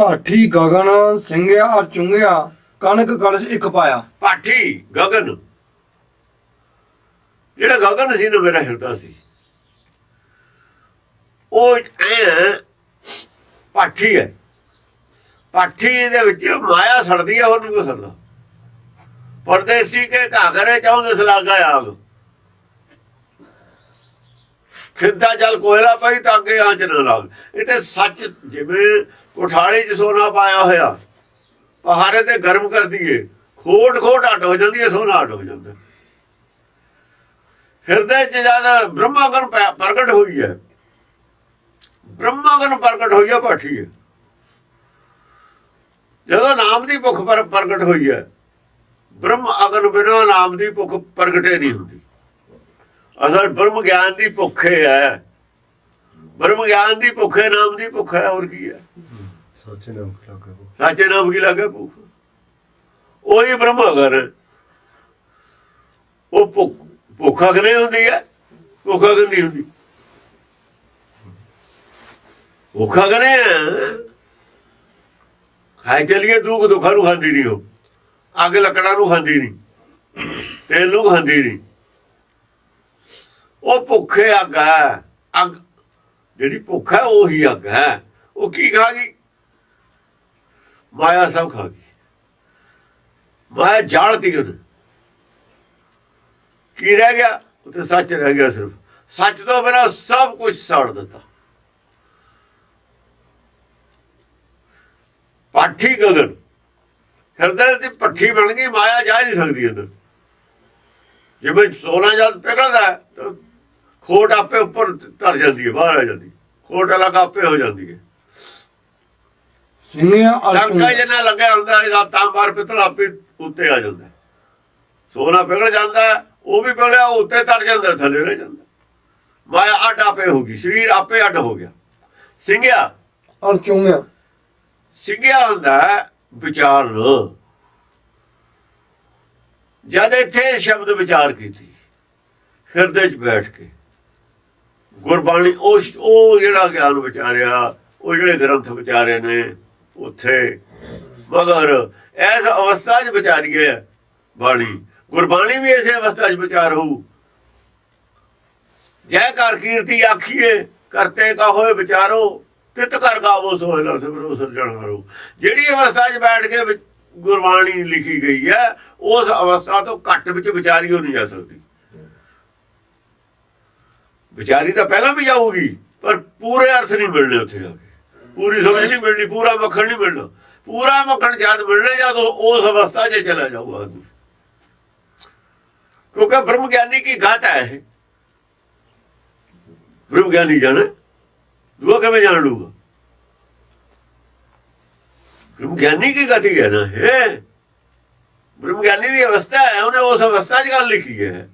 ਪਾਠੀ ਗਗਨ ਸਿੰਘਿਆ ਚੁੰਗਿਆ, ਕਣਕ ਕਲਸ਼ ਇੱਕ ਪਾਇਆ। ਪਾਠੀ ਗਗਨ। ਜਿਹੜਾ ਗਗਨ ਸੀ ਨਾ ਮੇਰਾ ਹਿਰਦਾ ਸੀ। ਉਹ ਐ ਪਾਠੀ ਹੈ। ਪਾਠੀ ਦੇ ਵਿੱਚ ਮਾਇਆ ਸੜਦੀ ਹੈ ਹੋਰ ਨਹੀਂ ਕੋਈ ਸੜਦਾ। ਪਰਦੇਸੀ ਕੇ ਘਾਗਰੇ ਚਾਹੁੰਦੇ ਸਲਾਗਾ ਆਗ ਖਿੱਦਾ ਜਲ ਕੋਇਲਾ ਪਈ ਤਾਂ ਅੱਗੇ ਆਂਚ ਨਾ ਲਾਗ। ਇਹ ਤੇ ਸੱਚ ਜਿਵੇਂ ਕੋਠਾਲੀ 'ਚ ਸੋਨਾ ਪਾਇਆ ਹੋਇਆ, ਪਹਾੜੇ ਤੇ ਗਰਮ ਕਰ ਦਈਏ, ਖੋਟ ਖੋਟ ਅੱਡ ਹੋ ਜਾਂਦੀ ਹੈ, ਸੋਨਾ ਅੱਡ ਹੋ ਜਾਂਦਾ। ਹਿਰਦੇ 'ਚ ਜਦ ਬ੍ਰਹਮਾਗਨ ਪ- ਪ੍ਰਗਟ ਹੋਈ ਹੈ, ਬ੍ਰਹਮਾਗਨ ਪ੍ਰਗਟ ਹੋਈ ਹੈ ਪਾਠੀ ਹੈ। ਜਦੋਂ ਨਾਮ ਦੀ ਭੁੱਖ ਪਰ ਪ੍ਰਗਟ ਹੋਈ ਹੈ ਬ੍ਰਹਮ ਅਗਨ ਬਿਨਾਂ ਨਾਮ ਦੀ ਭੁੱਖ ਪ੍ਰਗਟੇ ਨਹੀਂ ਹੁੰਦੀ। ਅਸਲ ਬ੍ਰਹਮ ਗਿਆਨ ਦੀ ਭੁੱਖ ਹੀ। ਬ੍ਰਹਮ ਗਿਆਨ ਦੀ ਭੁੱਖ ਹੈ ਨਾਮ ਦੀ ਭੁੱਖ ਹੈ ਹੋਰ ਕੀ ਹੈ? ਸੋਚੇ ਨਾ ਲੱਗੇ ਸਾਚੇ ਨਾਮ ਕੀ ਲੱਗੇ ਭੁੱਖ? ਉਹੀ ਬ੍ਰਹਮ ਅਗਰ। ਉਹ ਭੁੱਖ ਭੁੱਖ ਅਗਨੇ ਹੁੰਦੀ ਹੈ ਭੁੱਖ ਅਗਨ ਨਹੀਂ ਹੁੰਦੀ। ਭੁੱਖ ਅਗਨੇ ਖਾਈ ਚਲੀਏ ਦੁੱਖ ਦੁੱਖਾਂ ਨੂੰ ਖਾਂਦੀ ਨਹੀਂ ਉਹ। ਅੱਗ ਲੱਕੜਾਂ ਨੂੰ ਖਾਂਦੀ ਨਹੀਂ। ਤੇਲ ਨੂੰ ਖਾਂਦੀ ਨਹੀਂ। ਉਹ ਭੁੱਖੇ ਅੱਗ ਹੈ। ਅੱਗ ਜਿਹੜੀ ਭੁੱਖ ਹੈ ਉਹੀ ਅੱਗ ਹੈ। ਉਹ ਕੀ ਖਾ ਗਈ? ਮਾਇਆ ਸਭ ਖਾ ਗਈ। ਮਾਇਆ ਜਾਲਤੀ ਉਹਨੇ। ਕੀ ਰਹਿ ਗਿਆ? ਉੱਤੇ ਸੱਚ ਰਹਿ ਗਿਆ ਸਿਰਫ। ਸੱਚ ਤੋਂ ਬਿਨਾਂ ਸਭ ਕੁਝ ਸਾੜ ਦਿੱਤਾ। ਪਾਠੀ ਗਗਨ। ਹਿਰਦੇ ਦੀ ਪੱਠੀ ਬਣ ਗਈ, ਮਾਇਆ ਜਾ ਨਹੀਂ ਸਕਦੀ ਅੰਦਰ। ਜਿਵੇਂ ਸੋਨਾ ਜਦ ਪਿਘਲਦਾ ਤਾਂ ਖੋਟ ਆਪੇ ਉੱਪਰ ਧਰ ਜਾਂਦੀ ਹੈ ਬਾਹਰ ਆ ਜਾਂਦੀ ਖੋਟ ਅਲੱਗ ਆਪੇ ਹੋ ਜਾਂਦੀ ਹੈ। ਸਿੰਘਿਆ ਟੰਕਾ ਜਿੰਨਾ ਲੱਗਿਆ ਹੁੰਦਾ ਇਹਦਾ ਤਾਂਬਾਰ ਪਿੱਤਲ ਆਪੇ ਉੱਤੇ ਆ ਜਾਂਦਾ। ਸੋਨਾ ਪਿਘਲ ਜਾਂਦਾ ਉਹ ਵੀ ਪਿਘਲਿਆ ਉੱਤੇ ਤਰ ਜਾਂਦਾ ਥੱਲੇ ਰਹਿ ਜਾਂਦਾ ਮਾਇਆ ਅੱਡ ਆਪੇ ਹੋ ਗਈ ਸਰੀਰ ਆਪੇ ਅੱਡ ਹੋ ਗਿਆ। ਸਿੰਘਿਆ ਅਰ ਚੁੰਗਿਆ। ਸਿੰਘਿਆ ਹੁੰਦਾ ਹੈ ਵਿਚਾਰਨ। ਜਦ ਇੱਥੇ ਸ਼ਬਦ ਵਿਚਾਰ ਕੀਤੀ ਹਿਰਦੇ 'ਚ ਬੈਠ ਕੇ ਗੁਰਬਾਣੀ, ਉਹ ਉਹ ਜਿਹੜਾ ਗਿਆਨ ਵਿਚਾਰਿਆ, ਉਹ ਜਿਹੜੇ ਗ੍ਰੰਥ ਵਿਚਾਰੇ ਨੇ ਉੱਥੇ। ਮਗਰ ਇਸ ਅਵਸਥਾ 'ਚ ਵਿਚਾਰੀਏ ਬਾਣੀ। ਗੁਰਬਾਣੀ ਵੀ ਇਸੇ ਅਵਸਥਾ 'ਚ ਵਿਚਾਰ ਹੋਊ। ਜੈ ਕਰ ਕੀਰਤੀ ਆਖੀਏ, ਕਰਤੇ ਕਾ ਹੋਏ ਵਿਚਾਰੋ, ਤਿਤ ਕਰ ਗਾਵੋ ਸੋਹਲਾ ਸਬਰੋ ਸਰਜਣਾਰੋ ਜਿਹੜੀ ਅਵਸਥਾ 'ਚ ਬੈਠ ਕੇ ਗੁਰਬਾਣੀ ਲਿਖੀ ਗਈ ਹੈ, ਉਸ ਅਵਸਥਾ ਤੋਂ ਘੱਟ ਵਿੱਚ ਵਿਚਾਰੀ ਹੋ ਨਹੀਂ ਜਾ ਸਕਦੀ। ਵਿਚਾਰੀ ਤਾਂ ਪਹਿਲਾਂ ਵੀ ਜਾਊਗੀ, ਪਰ ਪੂਰੇ ਅਰਥ ਨਹੀਂ ਮਿਲਣੇ ਉੱਥੇ ਜਾ ਕੇ। ਪੂਰੀ ਸਮਝ ਨਹੀਂ ਮਿਲਣੀ, ਪੂਰਾ ਮੱਖਣ ਨਹੀਂ ਮਿਲਣਾ। ਪੂਰਾ ਮੱਖਣ ਜਦ ਮਿਲਣਾ, ਜਦ ਉਸ ਅਵਸਥਾ 'ਚ ਚਲਾ ਜਾਊਗਾ ਆਦਮੀ ਕਿਉਂਕਿ ਬ੍ਰਹਮ ਗਿਆਨੀ ਕੀ ਗਾਤ ਹੈ ਇਹ? ਬ੍ਰਹਮ ਗਿਆਨੀ ਜਾਣੇ? ਦੂਆ ਕਿਵੇਂ ਜਾਣ ਲੂਗਾ ਬ੍ਰਹਮ ਗਿਆਨੀ ਕੀ ਗਤੀ ਹੈ ਨਾ ਹੈ ਬ੍ਰਹਮ ਗਿਆਨੀ ਦੀ ਅਵਸਥਾ ਹੈ, ਉਹਨੇ ਉਸ ਅਵਸਥਾ 'ਚ ਗੱਲ ਲਿਖੀ ਹੈ।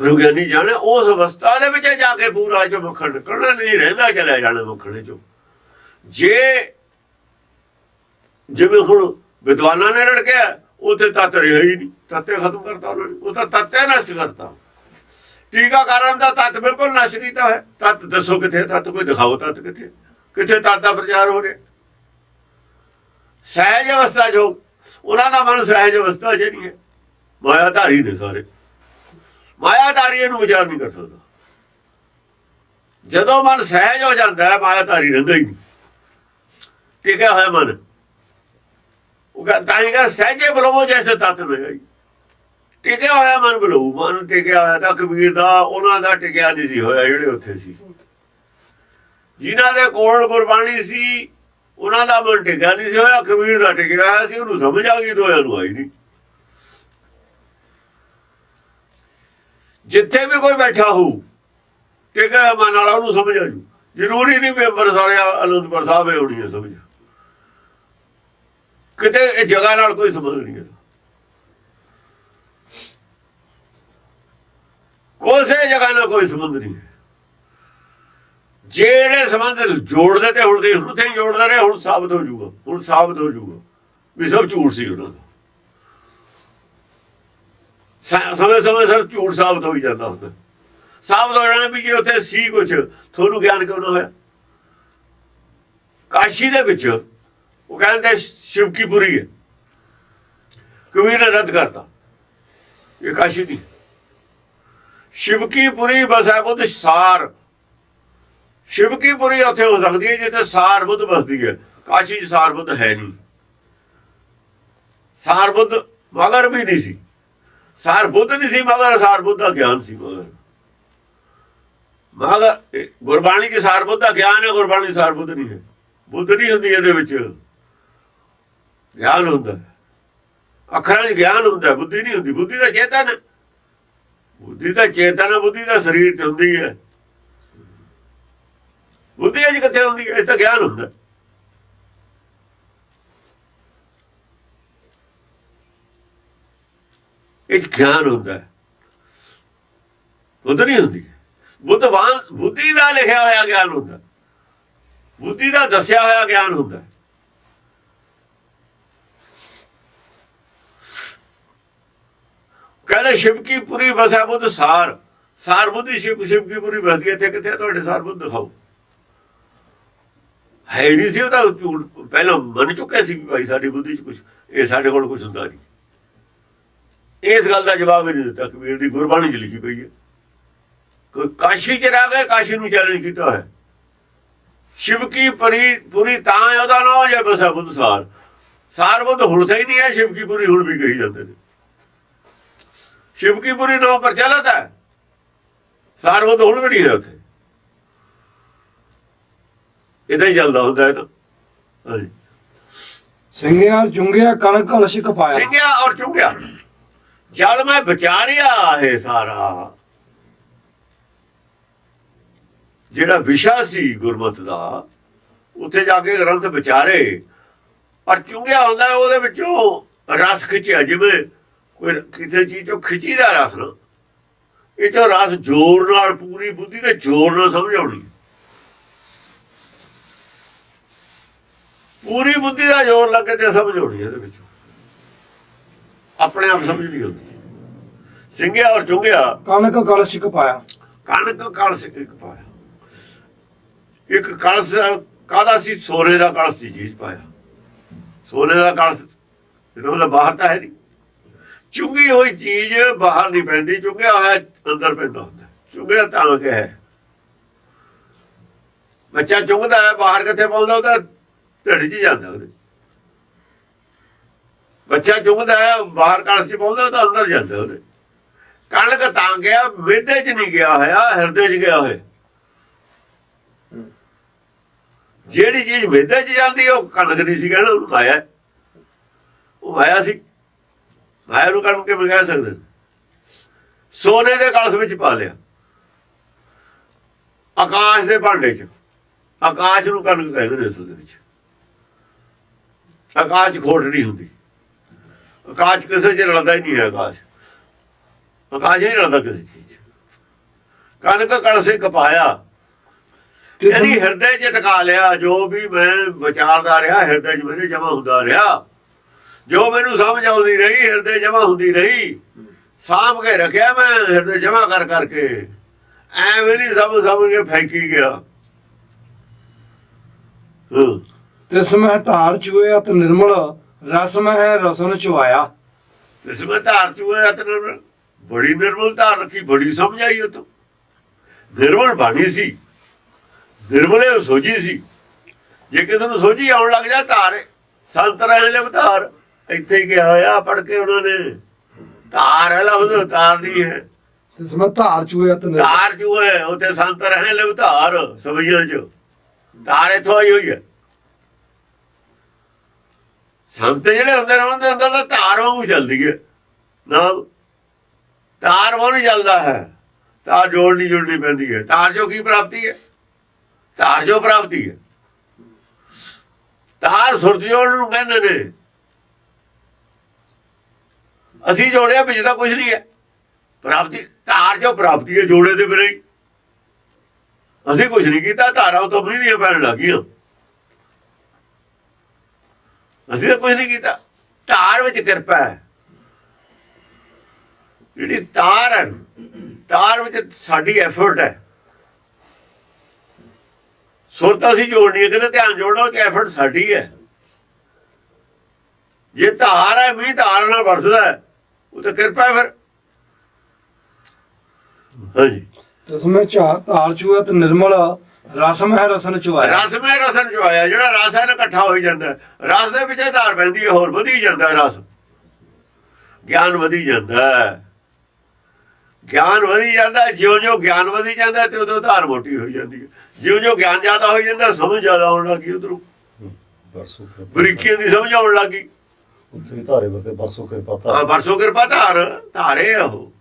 ਬ੍ਰਹਮ ਜਾਣਾ, ਉਸ ਅਵਸਥਾ ਦੇ ਵਿੱਚ ਜਾ ਕੇ ਪੂਰਾ ਜੋ ਮੱਖਣ ਨਿਕਲਣਾ, ਨਹੀਂ ਰਹਿੰਦਾ ਚਲਿਆ ਜਾਣਾ ਮੱਖਣ ਚੋਂ। ਜੇ ਜਿਵੇਂ ਹੁਣ ਵਿਦਵਾਨਾਂ ਨੇ ਰੜਕਿਆ, ਉਥੇ ਤੱਤ ਰਿਹਾ ਹੀ ਨਹੀਂ, ਤੱਤੇ ਖਤਮ ਕਰਤਾ ਉਹਨਾਂ ਨੇ, ਉਹ ਤਾਂ ਤੱਤੇ ਨਸ਼ਟ ਕਰਤਾ। ਟੀਕਾਕਰਨ ਦਾ ਤੱਤ ਬਿਲਕੁਲ ਨਸ਼ਟ ਕੀਤਾ ਹੈ ਤੱਤ ਦੱਸੋ ਕਿੱਥੇ, ਤੱਤ ਕੋਈ ਦਿਖਾਓ ਤੱਤ ਕਿੱਥੇ ਕਿੱਥੇ ਤੱਤ ਦਾ ਪ੍ਰਚਾਰ ਹੋ ਰਿਹਾ। ਸਹਿਜ ਅਵਸਥਾ ਜੋ, ਉਹਨਾਂ ਦਾ ਮਨ ਸਹਿਜ ਅਵਸਥਾ ਜਿਹੜੀ ਹੈ ਮਾਇਆ ਧਾਰੀ ਨੇ ਸਾਰੇ। ਮਾਇਆਧਾਰੀ ਇਹਨੂੰ ਵਿਚਾਰ ਨਹੀਂ ਕਰ ਸਕਦਾ। ਜਦੋਂ ਮਨ ਸਹਿਜ ਹੋ ਜਾਂਦਾ ਹੈ, ਮਾਇਆਧਾਰੀ ਰਹਿੰਦਾ ਹੀ ਨਹੀਂ। ਟਿਕਿਆ ਹੋਇਆ ਮਨ। ਉਹ ਕਹਿੰਦਾ ਤਾਂ ਹੀ ਕਹਿੰਦਾ, ਸਹਿਜੇ ਬਲਵੋ ਜੈਸੇ ਤੱਤ ਨੇ ਗਈ ਟਿਕਿਆ ਹੋਇਆ ਮਨ ਬਲੂ ਮਨ ਟਿਕਿਆ ਹੋਇਆ ਤਾਂ ਕਬੀਰ ਦਾ, ਉਹਨਾਂ ਦਾ ਟਿਕਿਆ ਨਹੀਂ ਸੀ ਹੋਇਆ ਜਿਹੜੇ ਉੱਥੇ ਸੀ। ਜਿਨ੍ਹਾਂ ਦੇ ਕੋਲ ਗੁਰਬਾਣੀ ਸੀ, ਉਹਨਾਂ ਦਾ ਮਨ ਟਿਕਿਆ ਨਹੀਂ ਸੀ ਹੋਇਆ, ਕਬੀਰ ਦਾ ਟਿਕਿਆ ਹੋਇਆ ਸੀ, ਉਹਨੂੰ ਸਮਝ ਆ ਗਈ, ਦੋਹਾਂ ਨੂੰ ਆਈ ਨਹੀਂ। ਜਿੱਥੇ ਵੀ ਕੋਈ ਬੈਠਾ ਹੋਊ ਟਿਕਿਆ ਮਨ ਵਾਲਾ ਉਹਨੂੰ ਸਮਝ ਆ ਜੂ। ਜ਼ਰੂਰੀ ਨਹੀਂ ਵੀ ਅੰਬਰ ਸਾਰੇ ਅਨੰਦਪੁਰ ਸਾਹਿਬ ਹੀ ਹੋਣੀ ਹੈ ਸਮਝ ਕਿਤੇ ਇਹ ਜਗ੍ਹਾ ਨਾਲ ਕੋਈ ਸੰਬੰਧ ਨਹੀਂ ਹੈ ਕੋਸੇ ਜਗ੍ਹਾ ਨਾਲ ਕੋਈ ਸੰਬੰਧ ਨਹੀਂ ਹੈ। ਜਿਹੜੇ ਸੰਬੰਧ ਜੋੜਦੇ ਤੇ ਹੁਣ ਦੇ ਹੁਣ ਤੇ ਹੀ ਜੋੜਦਾ ਰਹੇ, ਹੁਣ ਸਾਬਤ ਹੋ ਜਾਊਗਾ ਹੁਣ ਸਾਬਤ ਹੋ ਜਾਊਗਾ ਵੀ ਸਭ ਝੂਠ ਸੀ ਉਹਨਾਂ ਦਾ। ਸਮੇਂ ਸਮੇਂ ਸਰ ਝੂਠ ਸਾਬਤ ਹੋਈ ਜਾਂਦਾ ਹੁੰਦਾ। ਸਾਬਤ ਹੋ ਜਾਣਾ ਵੀ ਜੇ ਉੱਥੇ ਸੀ ਕੁਝ ਤੁਹਾਨੂੰ ਗਿਆਨ ਕਿਉਂ ਨਾ ਹੋਇਆ? ਕਾਸ਼ੀ ਦੇ ਵਿੱਚ, ਉਹ ਕਹਿੰਦੇ ਸ਼ਿਵਕੀਪੁਰੀ ਹੈ। ਕਬੀਰ ਨੇ ਰੱਦ ਕਰਤਾ। ਇਹ ਕਾਸ਼ੀ ਦੀ। ਸ਼ਿਵਕੀਪੁਰੀ ਬਸੈ ਬੁੱਧ ਸਾਰ। ਸ਼ਿਵਕੀਪੁਰੀ ਉੱਥੇ ਹੋ ਸਕਦੀ ਹੈ ਜਿੱਥੇ ਸਾਰ ਬੁੱਧ ਬਸਦੀ ਹੈ। ਕਾਸ਼ੀ 'ਚ ਸਾਰ ਬੁੱਧ ਹੈ ਨਹੀਂ। ਸਾਰ ਬੁੱਧ ਮਗਰ ਵੀ ਨਹੀਂ ਸੀ। ਸਾਰ ਬੁੱਧ ਨਹੀਂ ਸੀ, ਮਗਰ ਸਾਰ ਬੁੱਧ ਦਾ ਗਿਆਨ ਸੀ, ਮਗਰ। ਮਗਰ ਗੁਰਬਾਣੀ ਦੀ ਸਾਰ ਬੁੱਧ ਦਾ ਗਿਆਨ ਹੈ, ਗੁਰਬਾਣੀ ਸਾਰ ਬੁੱਧ ਨਹੀਂ ਹੈ। ਬੁੱਧ ਨਹੀਂ ਹੁੰਦੀ ਇਹਦੇ ਵਿੱਚ। ਗਿਆਨ ਹੁੰਦਾ ਅੱਖਰਾਂ 'ਚ ਗਿਆਨ ਹੁੰਦਾ ਬੁੱਧੀ ਨਹੀਂ ਹੁੰਦੀ। ਬੁੱਧੀ ਦਾ ਚੇਤਨ ਬੁੱਧੀ ਦਾ ਚੇਤਨ ਬੁੱਧੀ ਦਾ ਸਰੀਰ 'ਚ ਹੁੰਦੀ ਹੈ। ਬੁੱਧੀ ਅਜ ਕਿੱਥੇ ਹੁੰਦੀ ਹੈ? ਇਹ ਤਾਂ ਗਿਆਨ ਹੁੰਦਾ ਇਹ 'ਚ ਗਿਆਨ ਹੁੰਦਾ ਬੁੱਧ ਨਹੀਂ ਹੁੰਦੀ। ਬੁੱਧਵਾਨ ਬੁੱਧੀ ਦਾ ਲਿਖਿਆ ਹੋਇਆ ਗਿਆਨ ਹੁੰਦਾ। ਬੁੱਧੀ ਦਾ ਦੱਸਿਆ ਹੋਇਆ ਗਿਆਨ ਹੁੰਦਾ ਕਹਿੰਦੇ ਸ਼ਿਵ ਕੀ ਪੁਰੀ ਵਸੈ ਬੁੱਧ ਸਾਰ। ਸਾਰ ਬੁੱਧੀ ਸ਼ਿਵ ਸ਼ਿਵ ਕੀ ਪੁਰੀ ਵਸਦੀ ਇੱਥੇ ਤੇ ਕਿੱਥੇ ਹੈ ਤੁਹਾਡੇ ਸਾਰ ਬੁੱਧ ਦਿਖਾਓ। ਹੈ ਹੀ ਨਹੀਂ ਸੀ ਉਹਦਾ। ਝੂਠ ਪਹਿਲਾਂ ਮੰਨ ਚੁੱਕਿਆ ਸੀ ਵੀ ਭਾਈ ਸਾਡੀ ਬੁੱਧੀ 'ਚ ਕੁਝ ਇਹ ਸਾਡੇ ਕੋਲ ਕੁਝ ਹੁੰਦਾ ਨਹੀਂ। ਇਸ ਗੱਲ ਦਾ ਜਵਾਬ ਹੀ ਨਹੀਂ ਦਿੱਤਾ ਕਬੀਰ ਦੀ ਗੁਰਬਾਣੀ 'ਚ ਲਿਖੀ ਪਈ ਹੈ। ਕੋਈ ਕਾਸ਼ੀ 'ਚ ਰਹਿ ਗਏ ਕਾਸ਼ੀ ਨੂੰ ਚੈਲੰਜ ਕੀਤਾ ਹੈ ਸ਼ਿਵ ਕੀ ਪਰੀ ਪੁਰੀ ਤਾਂ ਹੈ ਉਹਦਾ ਨਾਮ ਜੇ ਬਸਾ ਬੁੱਧ ਸਾਰ? ਸਾਰ ਬੁੱਧ ਹੁਣ ਸਹੀ ਨਹੀਂ ਹੈ ਸ਼ਿਵ ਕੀ ਪੁਰੀ ਹੁਣ ਵੀ ਕਹੀ ਜਾਂਦੇ ਨੇ। ਸ਼ਿਵ ਕੀ ਪੁਰੀ ਨਾਮ ਪਰ ਚਲਤ ਹੈ। ਸਾਰ ਬੁੱਧ ਹੁਣ ਵੀ ਨਹੀਂ ਹੈ ਉੱਥੇ। ਇਦਾਂ ਹੀ ਚੱਲਦਾ ਹੁੰਦਾ ਹੈ ਨਾ ਹਾਂਜੀ। ਸਿੰਘਿਆ ਚੁੰਗਿਆ ਕਣਕ ਕਲਸ਼ ਕਪਾਇਆ। ਸਿੰਘਿਆ ਔਰ ਚੁੰਗਿਆ। ਜਦ ਮੈਂ ਵਿਚਾਰਿਆ ਇਹ ਸਾਰਾ। ਜਿਹੜਾ ਵਿਸ਼ਾ ਸੀ ਗੁਰਮਤ ਦਾ, ਉੱਥੇ ਜਾ ਕੇ ਗ੍ਰੰਥ ਵਿਚਾਰੇ। ਪਰ ਚੁੰਗਿਆ ਹੁੰਦਾ ਉਹਦੇ ਵਿੱਚੋਂ ਰਸ ਖਿੱਚਿਆ, ਜਿਵੇਂ ਕੋਈ ਕਿਸੇ ਚੀਜ਼ ਚੋਂ ਖਿੱਚੀ ਦਾ ਰਸ ਨਾ। ਇਹ ਚੋਂ ਰਸ ਜ਼ੋਰ ਨਾਲ, ਪੂਰੀ ਬੁੱਧੀ ਦੇ ਜ਼ੋਰ ਨਾਲ ਸਮਝ ਆਉਣੀ। ਪੂਰੀ ਬੁੱਧੀ ਦਾ ਜ਼ੋਰ ਲੱਗੇ ਤੇ ਸਮਝ ਆਉਣੀ ਇਹਦੇ ਵਿੱਚੋਂ। ਆਪਣੇ ਆਪ ਸਮਝ ਨਹੀਂ ਆਉਂਦੀ। ਸਿੰਘਿਆ ਔਰ ਚੁੰਗਿਆ ਕਣਕ ਕਲਸ਼ ਕਪਾਇਆ ਕਣਕ ਕਲਸ ਇੱਕ ਪਾਇਆ। ਇੱਕ ਕਲਸ ਕਾਦਾ ਸੀ? ਸੋਨੇ ਦਾ ਕਲਸ ਸੀ ਜੀ ਪਾਇਆ। ਸੋਨੇ ਦਾ ਕਲਸ ਮਤਲਬ ਬਾਹਰ ਤਾਂ ਹੈ ਨਹੀਂ। ਚੁੰਗੀ ਹੋਈ ਚੀਜ਼ ਬਾਹਰ ਨਹੀਂ ਪੈਂਦੀ। ਚੁੰਗਿਆ ਹੋਇਆ ਅੰਦਰ ਪੈਂਦਾ ਹੁੰਦਾ। ਚੁੰਗਿਆ ਤਾਂ ਕਿ ਹੈ। ਬੱਚਾ ਚੁੰਗਦਾ ਹੈ ਬਾਹਰ ਕਿੱਥੇ ਪਾਉਂਦਾ ਉਹਦਾ ਢਿੱਡ 'ਚ ਜਾਂਦਾ ਉਹਦੇ। ਬੱਚਾ ਚੁੰਮਦਾ ਹੈ, ਬਾਹਰ ਕਲਸ 'ਚ ਪਾਉਂਦਾ ਤਾਂ ਅੰਦਰ ਜਾਂਦਾ ਉਹਦੇ। ਕਣਕ ਤਾਂ ਗਿਆ ਵਿਦੇ 'ਚ ਨਹੀਂ ਗਿਆ ਹੋਇਆ, ਹਿਰਦੇ 'ਚ ਗਿਆ ਹੋਇਆ। ਜਿਹੜੀ ਚੀਜ਼ ਵਿਦੇ 'ਚ ਜਾਂਦੀ ਉਹ ਕਣਕ ਨਹੀਂ ਸੀ ਕਹਿਣਾ, ਉਹਨੂੰ ਮਾਇਆ ਉਹ ਮਾਇਆ ਸੀ। ਮਾਇਆ ਨੂੰ ਕਣਕ ਕਿਵੇਂ ਕਹਿ ਸਕਦੇ? ਸੋਨੇ ਦੇ ਕਲਸ ਵਿੱਚ ਪਾ ਲਿਆ। ਆਕਾਸ਼ ਦੇ ਭਾਂਡੇ 'ਚ। ਆਕਾਸ਼ ਨੂੰ ਕਣਕ ਕਹਿੰਦੇ ਨੇ ਅਸਲ ਦੇ ਵਿੱਚ। ਆਕਾਸ਼ ਖੋਟ ਨਹੀਂ ਹੁੰਦੀ। ਆਕਾਸ਼ ਕਿਸੇ 'ਚ ਰਲਦਾ ਹੀ ਨਹੀਂ ਹੈ ਆਕਾਸ਼। ਆਕਾਸ਼ ਹੀ ਨਹੀਂ ਰਲਦਾ ਕਿਸੇ ਚੀਜ਼ 'ਚ। ਕਣਕ ਕਲਸੇ ਕਪਾਇਆ ਤੇ ਯਾਨੀ ਹਿਰਦੇ 'ਚ ਟਿਕਾ ਲਿਆ ਜੋ ਵੀ ਮੈਂ ਵਿਚਾਰਦਾ ਰਿਹਾ ਹਿਰਦੇ 'ਚ ਮੇਰੇ ਜਮਾ ਹੁੰਦਾ ਰਿਹਾ। ਜੋ ਮੈਨੂੰ ਸਮਝ ਆਉਂਦੀ ਰਹੀ ਹਿਰਦੇ ਜਮਾ ਹੁੰਦੀ ਰਹੀ। ਸਾਂਭ ਕੇ ਰੱਖਿਆ ਮੈਂ ਹਿਰਦੇ ਜਮਾ ਕਰ ਕਰਕੇ। ਐਵੇਂ ਨਹੀਂ ਸਮਝ ਸਮਝ ਕੇ ਫੈਂਕੀ ਗਿਆ। ਹਾਂ। ਤਿਸ ਮਹਿ ਧਾਰ ਚੁਏ ਅਤ ਨਿਰਮਲ ਰਸ ਮਹਿ ਰਸਨ ਚੁਆਇਆ ਵਿੱਚ ਧਾਰ ਚੂਏ ਅਤਨ ਬੜੀ ਨਿਰਮਲ ਧਾਰ ਰੱਖੀ ਬੜੀ ਸਮਝ ਆਈ ਉਹ ਤੋਂ ਨਿਰਮਲ ਬਾਣੀ ਸੀ। ਨਿਰਮਲੇ ਸੋਝੀ ਸੀ। ਜੇ ਕਿਸੇ ਨੂੰ ਸੋਝੀ ਆਉਣ ਲੱਗ ਜਾ ਧਾਰ ਸੰਤ ਰਹੇ ਨੇ ਧਾਰ। ਇੱਥੇ ਹੀ ਗਿਆ ਹੋਇਆ ਪੜ ਕੇ ਉਹਨਾਂ ਨੇ। ਧਾਰ ਹੈ ਲਫ਼ਜ਼ ਧਾਰ ਨਹੀਂ ਹੈ। ਤਿਸ ਮਹਿ ਧਾਰ ਅਤ ਨਿਰਮਲ। ਧਾਰ ਹੈ ਉਥੇ ਸੰਤ ਰਹੇ ਨੇ ਧਾਰ ਸਭਈਆਂ ਚ। ਧਾਰ ਇਥੋਂ ਆਈ ਹੋਈ ਹੈ। ਸੰਤ ਜਿਹੜੇ ਹੁੰਦੇ ਨੇ ਉਹਨਾਂ ਦੇ ਅੰਦਰ ਤਾਂ ਧਾਰ ਵਾਂਗੂ ਚੱਲਦੀ ਹੈ ਨਾਲ ਤਾਰ ਵਾਂਗੂ ਨਹੀਂ ਚੱਲਦਾ ਹੈ। ਤਾਰ ਜੋੜਨੀ ਜੁੜਨੀ ਪੈਂਦੀ ਹੈ। ਤਾਰ ਜੋ ਕੀ ਪ੍ਰਾਪਤੀ ਹੈ? ਤਾਰ ਜੋ ਪ੍ਰਾਪਤੀ ਹੈ। ਤਾਰ ਸੁਰਤ ਜੋੜ ਨੂੰ ਕਹਿੰਦੇ ਨੇ। ਅਸੀਂ ਜੋੜਿਆ ਵਿੱਚ ਤਾਂ ਕੁਝ ਨਹੀਂ ਹੈ। ਪ੍ਰਾਪਤੀ ਤਾਰ ਜੋ ਪ੍ਰਾਪਤੀ ਹੈ ਜੋੜੇ ਦੇ ਬਿਨਾਂ ਅਸੀਂ ਕੁਝ ਨਹੀਂ ਕੀਤਾ, ਧਾਰਾਂ ਤੋਂ ਵੀ ਨਹੀਂ ਪੈਣ ਲੱਗੀਆਂ। ਅਸੀਂ ਤਾਂ ਕੁਝ ਨਹੀਂ ਕੀਤਾ। ਧਾਰ ਵਿੱਚ ਕਿਰਪਾ ਹੈ। ਜਿਹੜੀ ਤਾਰ ਹੈ ਤਾਰ ਵਿੱਚ ਸਾਡੀ ਐਫਰਟ ਹੈ। ਸੁਰਤ ਅਸੀਂ ਜੋੜਨੀ ਹੈ ਕਹਿੰਦੇ ਧਿਆਨ ਜੋੜਨਾ ਉਹ ਐਫਰਟ ਸਾਡੀ ਹੈ। ਜੇ ਧਾਰ ਹੈ ਵੀ ਧਾਰ ਨਾਲ ਵਰਸਦਾ ਹੈ, ਉਹ ਤਾਂ ਕਿਰਪਾ ਹੈ ਫਿਰ। ਹਾਂਜੀ। ਤਸਮੇ ਚਾ ਧਾਰ ਚੂਆ ਤੇ ਨਿਰਮਲ ਰਸਮ ਹੈ ਰਸਨ ਚੁਆਇਆ। ਰਸ ਮੈਂ ਰਸਨ ਚ ਆਇਆ ਜਿਹੜਾ ਰਸ ਹੈ ਨਾ ਇਕੱਠਾ ਹੋਈ ਜਾਂਦਾ। ਹੈ। ਰਸ ਦੇ ਵਿੱਚ ਧਾਰ ਪੈਂਦੀ ਹੈ ਹੋਰ ਵਧੀ ਜਾਂਦਾ ਹੈ ਰਸ। ਗਿਆਨ ਵਧੀ ਜਾਂਦਾ ਹੈ। ਗਿਆਨ ਵਧੀ ਜਾਂਦਾ ਹੈ, ਜਿਉਂ-ਜਿਉਂ ਗਿਆਨ ਵਧੀ ਜਾਂਦਾ ਹੈ ਤੇ ਉਦੋਂ ਧਾਰ ਮੋਟੀ ਹੋਈ ਜਾਂਦੀ ਹੈ। ਜਿਉਂ-ਜਿਉਂ ਗਿਆਨ ਜ਼ਿਆਦਾ ਹੋਈ ਜਾਂਦਾ ਸਮਝ ਜ਼ਿਆਦਾ ਆਉਣ ਲੱਗੀ ਉਧਰੋਂ। ਬਰਸੋਂ ਬਰੀਕੀਆਂ ਦੀ ਸਮਝ ਆਉਣ ਲੱਗੀ ਉੱਥੇ ਵੀ ਧਾਰੇ ਵਰਤੇ ਬਰਸੋਂ ਕਿਰਪਾ ਆ ਧਾਰ ਵਰਸੋ ਕਿਰਪਾ ਧਾਰ ਧਾਰੇ ਆ ਉਹ।